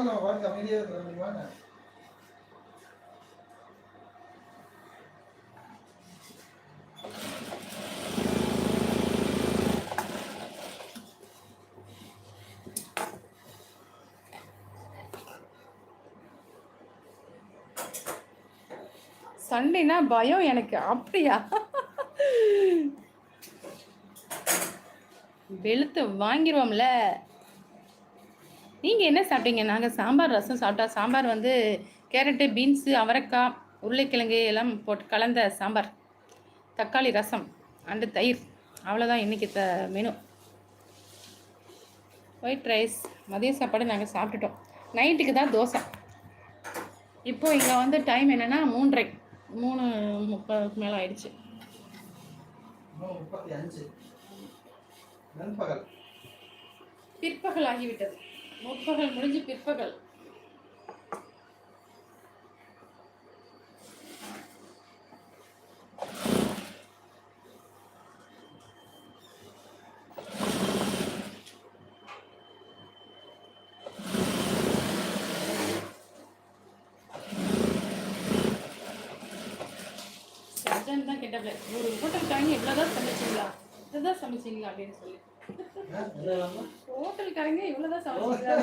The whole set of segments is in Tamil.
நாள் நம்ம வாழ்க்கை அமைதியாக இருக்கிற முடியுமாங்க சண்டைனா? பயம் எனக்கு அப்படியா? வெளுத்து வாங்கிடுவோம்ல நீங்கள் என்ன சாப்பிட்டீங்க? நாங்கள் சாம்பார் ரசம் சாப்பிட்டா சாம்பார் வந்து கேரட்டு பீன்ஸு அவரைக்காய் உருளைக்கிழங்கு எல்லாம் போட்டு கலந்த சாம்பார். தக்காளி ரசம் அண்டு தயிர். அவ்வளோதான் இன்றைக்கி த மெனு ஒயிட் ரைஸ் மதிய சாப்பாடு நாங்கள் சாப்பிட்டுட்டோம். நைட்டுக்கு தான் தோசை. இப்போ இங்கே வந்து டைம் என்னென்னா மூன்றரை. மூணு முப்பதுக்கு மேலே ஆயிடுச்சு. பிற்பகல் ஆகிவிட்டது. முற்பகல் முடிஞ்சு பிற்பகல். தான் கேட்டப்பல ஒரு ஹோட்டல்காரங்க இவ்வளோதான் சமைச்சிங்களா? இதுதான் சமைச்சிங்களா? அப்படின்னு சொல்லி. ஹோட்டல்காரங்க இவ்வளவுதான் சமைச்சிங்களா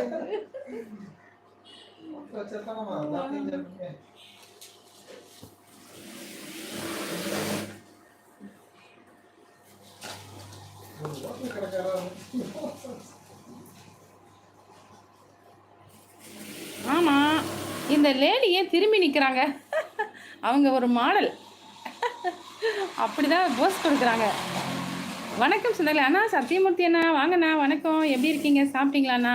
ஆமா இந்த லேடி ஏன் திரும்பி நிற்கிறாங்க அவங்க ஒரு மாடல். அப்படிதான் போஸ் கொடுக்குறாங்க. வணக்கம் சுந்தரலி. அண்ணா சத்தியமூர்த்தி அண்ணா வாங்கண்ணா வணக்கம். எப்படி இருக்கீங்க? சாப்பிட்டீங்களாண்ணா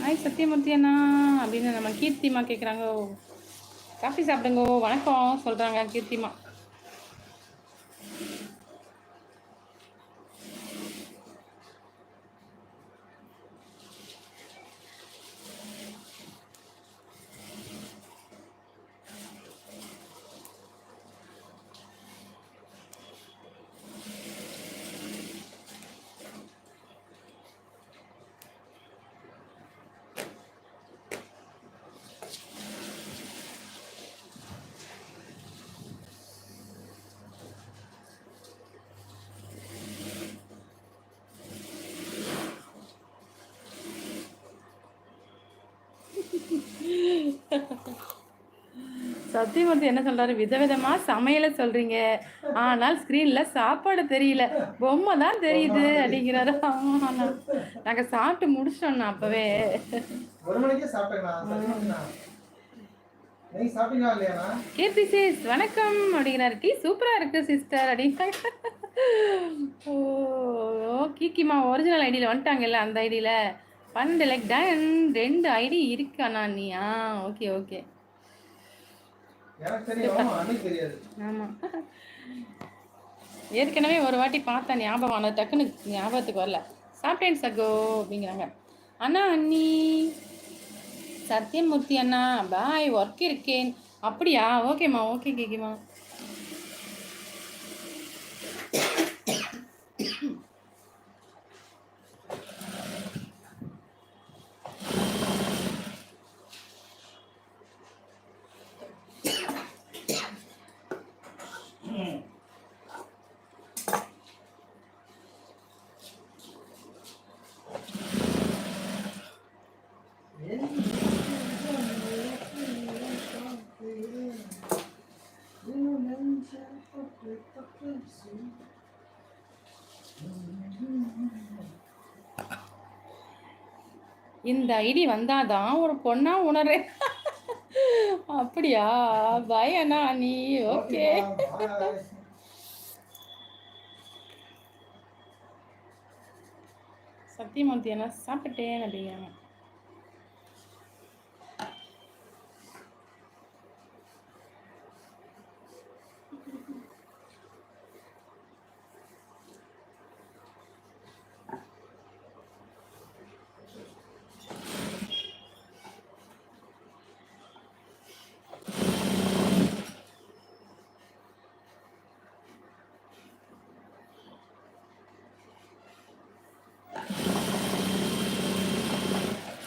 ஹாய் சத்தியமூர்த்தி அண்ணா. அப்படின்னு நம்ம கீர்த்திமா கேட்குறாங்க காஃபி சாப்பிடுங்க. வணக்கம் சொல்கிறாங்க கீர்த்திமா. சத்தியமூர்த்தி என்ன சொல்றாரு? விதவிதமா சமையலை சொல்றீங்க. ஆனால் ஸ்க்ரீன்ல சாப்பாடு தெரியல. பொம்மை தான் தெரியுது அப்படிங்கிறாரு. ஆமா அண்ணா. நாங்க சாப்பிட்டு முடிச்சிட்டோம்ண்ணா அப்பவே. கீர்த்தி சிஸ் வணக்கம் அப்படிங்கிறாரு. டீ சூப்பரா இருக்கு சிஸ்டர் அப்படிங்கிறாங்க ஓ ஓ, கீக்கிமா ஒரிஜினல் ஐடியில் வந்துட்டாங்கல்ல அந்த ஐடியில் பன்னெண்டு லைக் டன் ரெண்டு ஐடி இருக்கு அண்ணா நீ? ஆ ஓகே ஓகே எனக்கு தெரியும் அன்னைக்கு தெரியாது ஆமாம் ஏற்கனவே ஒரு வாட்டி பார்த்தேன் ஞாபகம் ஆனால் டக்குன்னு ஞாபகத்துக்கு வரல. சாப்பிட்டேன் சகோ அப்படிங்கிறாங்க. அண்ணா அண்ணி. சத்யமூர்த்தி அண்ணா பாய் ஒர்க் இருக்கேன். அப்படியா? ஓகேம்மா ஓகே கேக்கிம்மா இந்த ஐடி வந்தாதான் ஒரு பொண்ணா உணர்றேன் அப்படியா? பாய் அண்ணா நீ? ஓகே. சத்தியமூர்த்தி என்ன சாப்பிட்டேன் அப்படிங்கிறாங்க